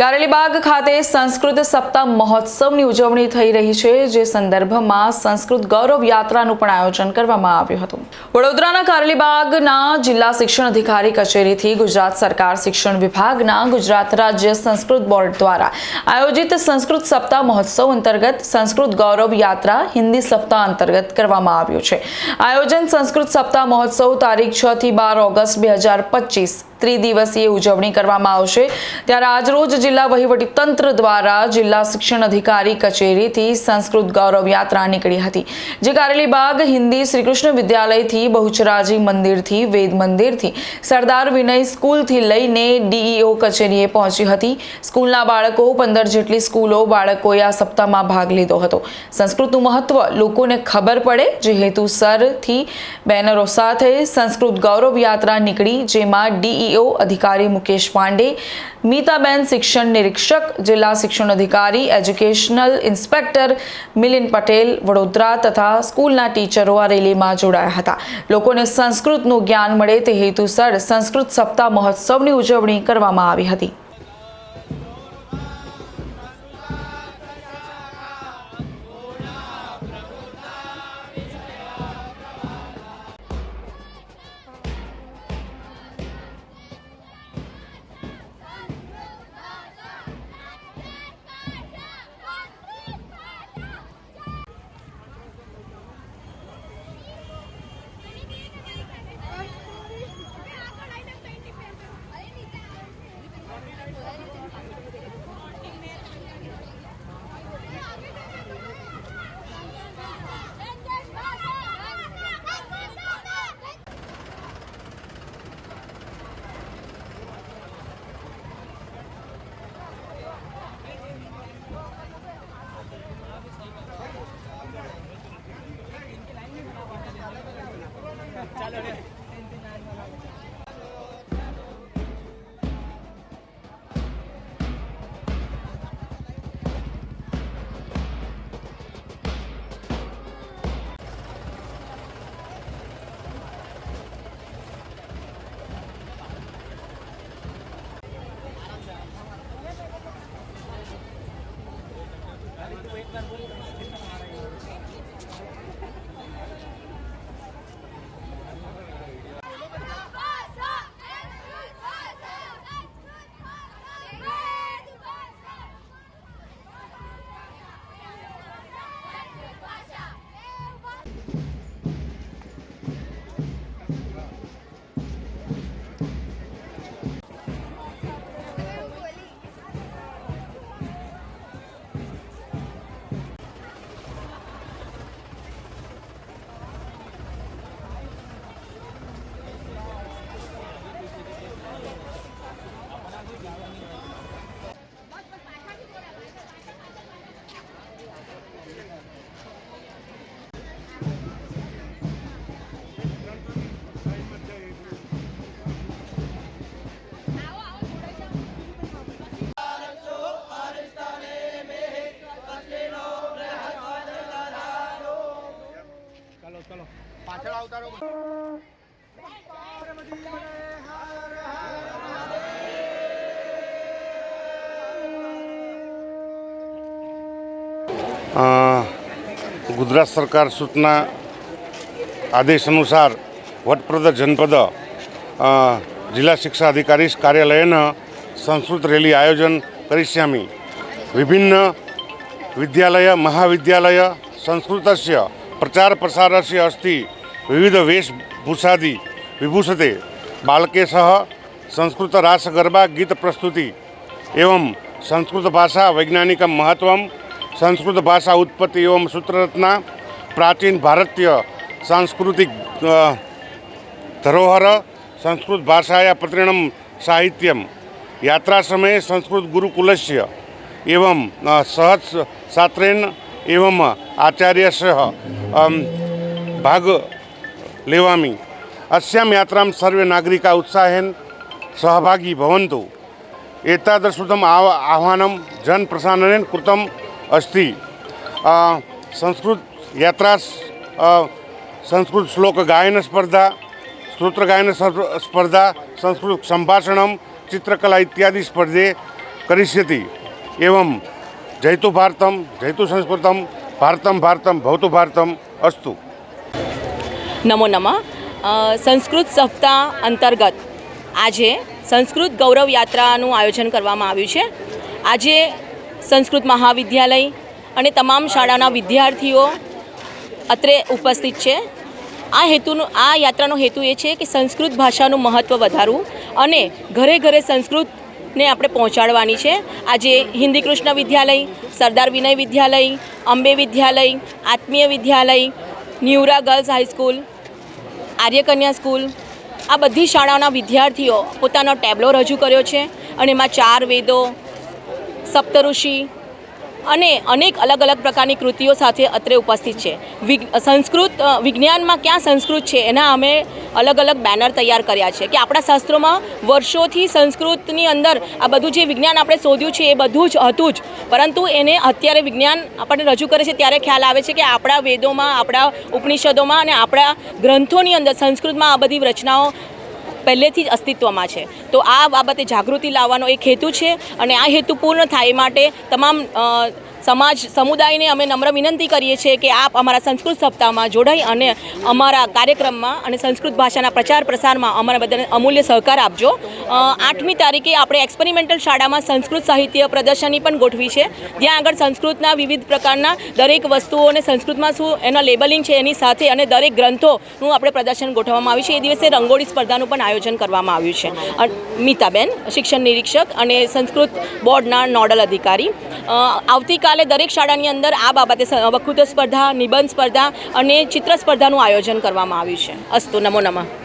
કારેલીબાગ ખાતે સંસ્કૃત સપ્તાહ મહોત્સવની ઉજવણી થઈ રહી છે, જે સંદર્ભમાં સંસ્કૃત ગૌરવ યાત્રાનું પણ આયોજન કરવામાં આવ્યું હતું. વડોદરાના કારેલીબાગના જિલ્લા શિક્ષણ અધિકારી કચેરીથી ગુજરાત સરકાર શિક્ષણ વિભાગના ગુજરાત રાજ્ય સંસ્કૃત બોર્ડ દ્વારા આયોજિત સંસ્કૃત સપ્તાહ મહોત્સવ અંતર્ગત સંસ્કૃત ગૌરવ યાત્રા હિન્દી સપ્તાહ અંતર્ગત કરવામાં આવ્યું છે. આયોજન સંસ્કૃત સપ્તાહ મહોત્સવ તારીખ છ થી બાર ઓગસ્ટ બે હજાર પચીસ ત્રિદિવસીય ઉજવણી કરવામાં આવશે. ત્યારે આજરોજ જિલ્લા વહીવટી તંત્ર દ્વારા જિલ્લા શિક્ષણ અધિકારી કચેરીથી સંસ્કૃત ગૌરવ યાત્રા નીકળી હતી, જે કારેલીબાગ હિન્દી શ્રીકૃષ્ણ વિદ્યાલયથી બહુચરાજી મંદિરથી, વેદ મંદિરથી, સરદાર વિનય સ્કૂલથી લઈને ડીઈઓ કચેરીએ પહોંચી હતી. સ્કૂલના બાળકો પંદર જેટલી સ્કૂલો બાળકોએ આ સપ્તાહમાં ભાગ લીધો હતો. સંસ્કૃતનું મહત્વ લોકોને ખબર પડે, જે હેતુસરથી બેનરો સાથે સંસ્કૃત ગૌરવ યાત્રા નીકળી, જેમાં ડીઈઓ અધિકારી મુકેશ પાંડે, મીતાબેન શિક્ષણ નિરીક્ષક, જિલ્લા શિક્ષણ અધિકારી, એજ્યુકેશનલ ઇન્સ્પેક્ટર મિલિન પટેલ, વડોદરા તથા સ્કૂલના ટીચરો આ રેલીમાં જોડાયા હતા. લોકોને સંસ્કૃતનું જ્ઞાન મળે તે હેતુસર સંસ્કૃત સપ્તાહ મહોત્સવની ઉજવણી કરવામાં આવી હતી. गुजरात सरकार सूचना आदेशानुसार वटप्रद जनपद जिला शिक्षा अधिकारी कार्यालय संस्कृत रैली आयोजन करी विभिन्न विद्यालय महाविद्यालय संस्कृत प्रचार प्रसार से विविध वेशभूषादी विभूषते. बालके सह संस्कृत रास गीत प्रस्तुति एवं संस्कृत भाषा वैज्ञानिक महत्त्व સંસ્કૃત ભાષા ઉત્પત્તિ એવમ સૂત્રરત્ના પ્રાચીન ભારતીય સાંસ્કૃતિક ધરોહર, સંસ્કૃત ભાષાયા પ્રતીર્ણમ સાહિત્યમ. યાત્રા સમયે સંસ્કૃત ગુરુકુલસ્ય એવમ સહજ સાત્રેન એવમ આચાર્ય સહ ભાગ લેવામી. અસ્યામ યાત્રામ સર્વે નાગરિકા ઉત્સાહેન સહભાગી ભવંતુ. એતાદૃશૃતમ આહ્વાનમ જનપ્રસારણેન કૃતમ અસ્તિ સંસ્કૃત યાત્રા સંસ્કૃત શ્લોક ગાયન સ્પર્ધા, સ્ત્રોત્ર ગાયન સ્પર્ધા, સંસ્કૃત સંભાષણમ, ચિત્રકલા ઇત્યાદિ સ્પર્ધે કરિષ્યતિ. એવમ જયતુ ભારતમ જયતુ સંસ્કૃતમ, ભારતમ ભારતમ, ભવતુ ભારતમ, અસ્તુ. નમો નમઃ. સંસ્કૃત સપ્તાહ અંતર્ગત આજે સંસ્કૃત ગૌરવ યાત્રાનું આયોજન કરવામાં આવ્યું છે. આજે સંસ્કૃત મહાવિદ્યાલય અને તમામ શાળાના વિદ્યાર્થીઓ અત્રે ઉપસ્થિત છે. આ હેતુનું, આ યાત્રાનો હેતુ એ છે કે સંસ્કૃત ભાષાનું મહત્ત્વ વધારવું અને ઘરે ઘરે સંસ્કૃતને આપણે પહોંચાડવાની છે. આજે હિન્દી કૃષ્ણ વિદ્યાલય, સરદાર વિનય વિદ્યાલય, અંબે વિદ્યાલય, આત્મીય વિદ્યાલય, ન્યુરા girls high school Aryakanya school, આ બધી શાળાઓના વિદ્યાર્થીઓ પોતાનો ટેબ્લો રજૂ કર્યો છે અને એમાં ચાર વેદો સપ્તઋષિ અને અનેક અલગ અલગ પ્રકારની કૃતિઓ સાથે અત્રે ઉપસ્થિત છે. સંસ્કૃત વિજ્ઞાનમાં ક્યાં સંસ્કૃત છે એના અમે અલગ અલગ બેનર તૈયાર કર્યા છે કે આપણા શાસ્ત્રોમાં વર્ષોથી સંસ્કૃતની અંદર આ બધું જે વિજ્ઞાન આપણે શોધ્યું છે એ બધું જ હતું જ. પરંતુ એને અત્યારે વિજ્ઞાન આપણને રજૂ કરે છે ત્યારે ખ્યાલ આવે છે કે આપણા વેદોમાં, આપણા ઉપનિષદોમાં અને આપણા ગ્રંથોની અંદર સંસ્કૃતમાં આ બધી રચનાઓ પહેલેથી જ અસ્તિત્વમાં છે. તો આ બાબતે જાગૃતિ લાવવાનો એક હેતુ છે અને આ હેતુ પૂર્ણ થાય એ માટે તમામ સમાજ સમુદાયને અમે નમ્ર વિનંતી કરીએ છીએ કે આપ અમારા સંસ્કૃત સપ્તાહમાં જોડાઈ અને અમારા કાર્યક્રમમાં અને સંસ્કૃત ભાષાના પ્રચાર પ્રસારમાં અમારા બધાને અમૂલ્ય સહકાર આપજો. આઠમી તારીખે આપણે એક્સપેરિમેન્ટલ શાળામાં સંસ્કૃત સાહિત્ય પ્રદર્શની પણ ગોઠવી છે. જ્યાં આગળ સંસ્કૃતના વિવિધ પ્રકારના દરેક વસ્તુઓને સંસ્કૃતમાં શું એના લેબલિંગ છે એની સાથે અને દરેક ગ્રંથોનું આપણે પ્રદર્શન ગોઠવવામાં આવ્યું છે. એ દિવસે રંગોળી સ્પર્ધાનું પણ આયોજન કરવામાં આવ્યું છે. મીતાબેન શિક્ષણ નિરીક્ષક અને સંસ્કૃત બોર્ડના નોડલ અધિકારી. અ, આવતીકાલે દરેક શાળાની અંદર આ બાબતે વકૃત્વ સ્પર્ધા, નિબંધ સ્પર્ધા અને ચિત્ર સ્પર્ધાનું આયોજન કરવામાં આવ્યું છે. અસ્તુ, નમો નમઃ.